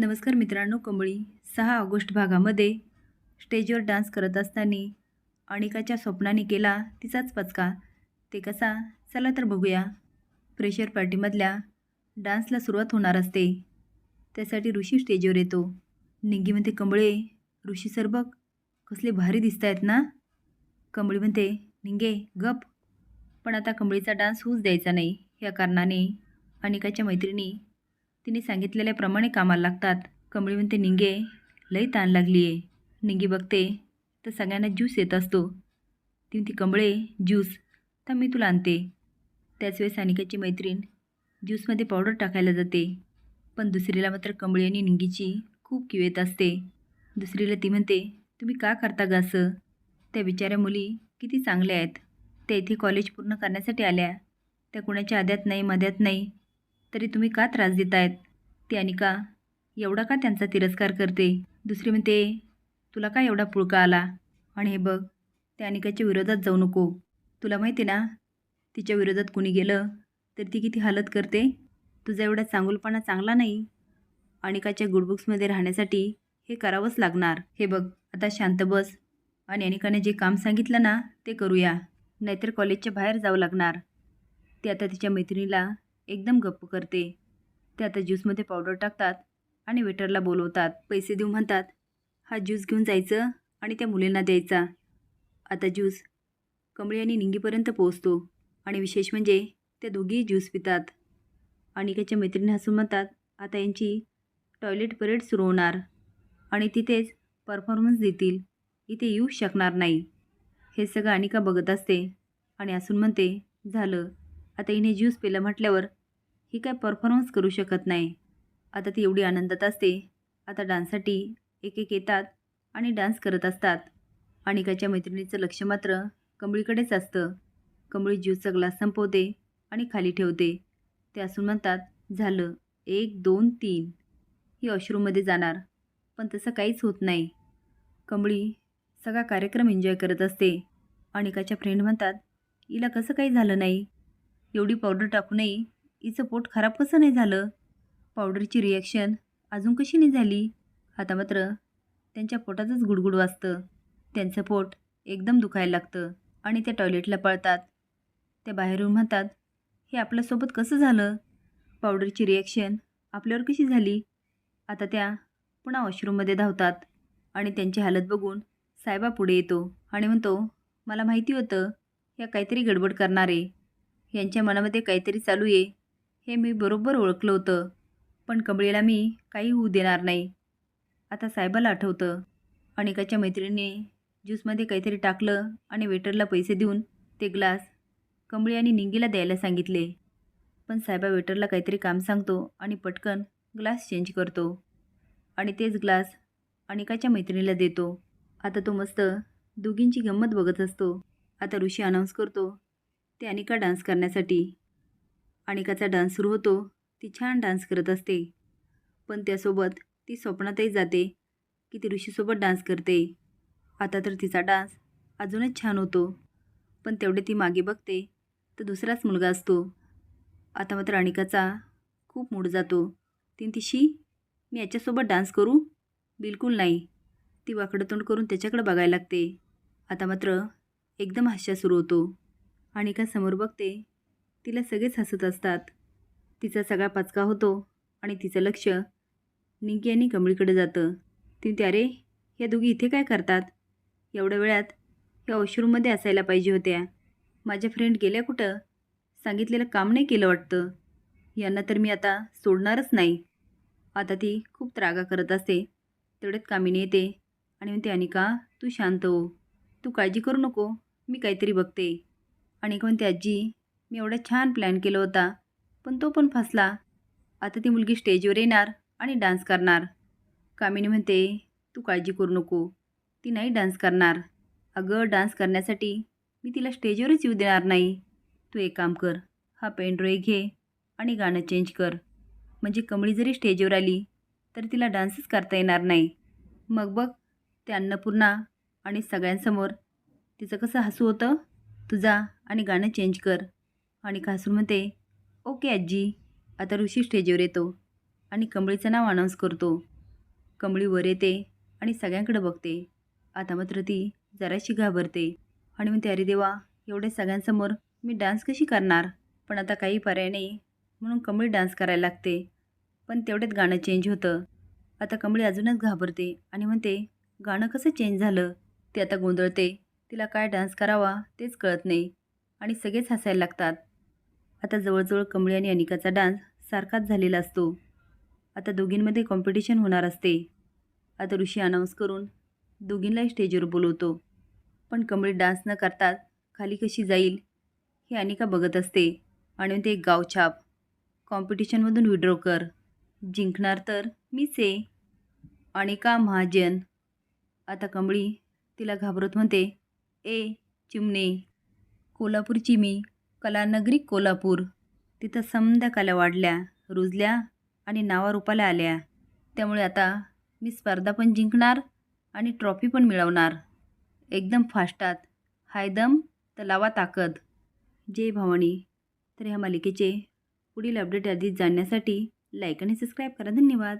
नमस्कार मित्रांनो कमळी. सहा ऑगस्ट भागामध्ये स्टेजवर डान्स करत असताना अनिकाच्या स्वप्नाने केला तिचाच पचका. ते कसा? चला तर बघूया. प्रेशर पार्टीमधल्या डान्सला सुरुवात होणार असते. त्यासाठी ऋषी स्टेजवर येतो. निंगी म्हणते कमळे ऋषी सर बघ कसले भारी दिसत आहेत ना. कमळी म्हणते निंगे गप. पण आता कमळीचा डान्स होऊच द्यायचा नाही. या कारणाने अनिकाच्या मैत्रिणी तिने सांगितलेल्याप्रमाणे कामाला लागतात. कमळी म्हणते निंगे लई ताण लागली आहे निंगी बघते तर सगळ्यांना ज्यूस येत असतो. ती म्हणते कमळे ज्यूस तर मी तुला आणते. त्याच वेळेस मैत्रीण ज्यूसमध्ये पावडर टाकायला जाते. पण दुसरीला मात्र कमळी आणि निंगीची खूप किव येत असते. दुसरीला ती म्हणते तुम्ही का करता ग असं? त्या बिचाऱ्या मुली किती चांगल्या आहेत. त्या इथे कॉलेज पूर्ण करण्यासाठी आल्या. त्या कुणाच्या आद्यात नाही मध्यात नाही. तरी तुम्ही का त्रास देत आहेत ती अनिका एवढा का त्यांचा तिरस्कार करते? दुसरी म्हणते तुला का एवढा पुळका आला? आणि हे बघ त्या अनिकाच्या विरोधात जाऊ नको. तुला माहिती ना तिच्या विरोधात कुणी गेलं तर ती किती हालत करते? तुझा एवढा चांगुलपणा चांगला नाही. अनिकाच्या गुडबुक्समध्ये राहण्यासाठी हे करावंच लागणार. हे बघ आता शांत बस. आणि अनिकाने जे काम सांगितलं ना ते करूया. नाहीतर कॉलेजच्या बाहेर जावं लागणार. ते आता तिच्या मैत्रिणीला एकदम गप्प करते. ते आता ज्यूसमध्ये पावडर टाकतात आणि वेटरला बोलवतात. पैसे देऊ म्हणतात. हा ज्यूस घेऊन जायचं आणि त्या मुलींना द्यायचा. आता ज्यूस कमळी आणि निंगीपर्यंत पोहोचतो आणि विशेष म्हणजे त्या दोघीही ज्यूस पितात. अनिकाच्या मैत्रिणी हसून म्हणतात आता यांची टॉयलेट परेड सुरू होणार आणि तिथेच परफॉर्मन्स देतील. इथे येऊ शकणार नाही. हे सगळं अनिका बघत असते आणि असून म्हणते झालं. आता हिने ज्यूस पिलं म्हटल्यावर ही काय परफॉर्मन्स करू शकत नाही. आता ती एवढी आनंदात असते. आता डान्ससाठी एक एक येतात आणि डान्स करत असतात. अनिकाच्या मैत्रिणीचं लक्ष मात्र कमळीकडेच असतं. कमळी ज्यूसचा ग्लास संपवते आणि खाली ठेवते. ते असून म्हणतात झालं. एक दोन तीन. ही वॉशरूममध्ये जाणार. पण तसं काहीच होत नाही. कमळी सगळा कार्यक्रम एन्जॉय करत असते. अनिकाच्या फ्रेंड म्हणतात हिला कसं काही झालं नाही? एवढी पावडर टाकूनही हिचं पोट खराब कसं नाही झालं? पावडरची रिॲक्शन अजून कशी नाही झाली? आता मात्र त्यांच्या पोटातच गुडगुड वाजतं. त्यांचं पोट एकदम दुखायला लागतं आणि त्या टॉयलेटला पळतात. त्या बाहेरून म्हणतात हे आपल्यासोबत कसं झालं? पावडरची रिॲक्शन आपल्यावर कशी झाली? आता त्या पुन्हा वॉशरूममध्ये धावतात आणि त्यांची हालत बघून साहेबा पुढे येतो आणि म्हणतो मला माहिती होतं या काहीतरी गडबड करणार. आहे यांच्या मनामध्ये काहीतरी चालू आहे. हे मी बरोबर ओळखलं होतं. पण कमळीला मी काही होऊ देणार नाही. आता साहेबाला आठवतं. अनिकाच्या मैत्रिणीने ज्यूसमध्ये काहीतरी टाकलं आणि वेटरला पैसे देऊन ते ग्लास कमळी आणि निंगीला द्यायला सांगितले. पण साहेबा वेटरला काहीतरी काम सांगतो आणि पटकन ग्लास चेंज करतो. आणि तेच ग्लास अनिकाच्या मैत्रिणीला देतो. आता तो मस्त दोघींची गंमत बघत असतो. आता ऋषी अनाऊन्स करतो. ते अनिका डान्स करण्यासाठी. अनिकाचा डान्स सुरू होतो ती छान डान्स करत असते. पण त्यासोबत ती स्वप्नातही जाते की ती ऋषीसोबत डान्स करते. आता तर तिचा डान्स अजूनच छान होतो. पण तेवढे ती मागे बघते तर दुसराच मुलगा असतो. आता मात्र अनिकाचा खूप मूड जातो. तीन तिशी मी याच्यासोबत डान्स करू? बिलकुल नाही. ती वाकडं तोंड करून त्याच्याकडे बघायला लागते. आता मात्र एकदम हास्य सुरू होतो. अनिका समोर बघते तिला सगळेच हसत असतात. तिचा सगळा पाचका होतो आणि तिचं लक्ष निंकी आणि कमळीकडे जातं. ती म्हणते, अरे या दोघी इथे काय करतात? एवढ्या वेळात या वॉशरूममध्ये असायला पाहिजे होत्या. माझ्या फ्रेंड गेल्या कुठं? सांगितलेलं काम नाही केलं वाटतं. यांना तर मी आता सोडणारच नाही. आता ती खूप त्रागा करत असते. तेवढ्यात कामीने येते आणि म्हणते अनिका तू शांत हो. तू काळजी करू नको. मी काहीतरी बघते. आणि म्हणते आजी मी एवढा छान प्लॅन केला होता. पण तो पण फसला. आता ती मुलगी स्टेजवर येणार आणि डान्स करणार. कामिनी म्हणते तू काळजी करू नको. ती नाही डान्स करणार. अगं डान्स करण्यासाठी मी तिला स्टेजवरच येऊ देणार नाही. तू एक काम कर हा पेनड्राईव्ह घे आणि गाणं चेंज कर. म्हणजे कमळी जरी स्टेजवर आली तर तिला डान्सच करता येणार नाही. मग बघ ते अन्नपूर्णा आणि सगळ्यांसमोर तिचं कसं हसू होतं? तुझा आणि गाणं चेंज कर. आणि हसून म्हणते ओके आजी. आता ऋषी स्टेजवर येतो आणि कमळीचं नाव अनाऊन्स करतो. कमळी वर येते आणि सगळ्यांकडे बघते. आता मात्र ती जराशी घाबरते आणि म्हणते अरे देवा एवढ्या सगळ्यांसमोर मी डान्स कशी करणार? पण आता काही पर्याय नाही. म्हणून कमळी डान्स करायला लागते. पण तेवढ्यात गाणं चेंज होतं. आता कमळी अजूनच घाबरते आणि म्हणते गाणं कसं चेंज झालं? ते आता गोंधळते. तिला काय डान्स करावा तेच कळत नाही. आणि सगळेच हसायला लागतात. आता जवळजवळ कमळी आणि अनिकाचा डान्स सारखाच झालेला असतो. आता दोघींमध्ये कॉम्पिटिशन होणार असते. आता ऋषी अनाऊन्स करून दोघींनाही स्टेजवर बोलवतो. पण कमळी डान्स न करता खाली कशी जाईल हे अनिका बघत असते आणि ते गावछाप कॉम्पिटिशनमधून विड्रॉ कर. जिंकणार तर मीच आहे. अनिका महाजन. आता कमळी तिला घाबरत म्हणते ए चिमणे. कोल्हापूरची मी. कलानगरी कोल्हापूर. तिथं समद्या कला वाढल्या रुजल्या आणि नावारूपाला आल्या. त्यामुळे आता मी स्पर्धा पण जिंकणार आणि ट्रॉफी पण मिळवणार. एकदम फास्टात. हायदम तर लावा ताकद. जय भवानी. तर ह्या मालिकेचे पुढील अपडेट आधीच जाणण्यासाठी लाईक आणि सबस्क्राईब करा. धन्यवाद.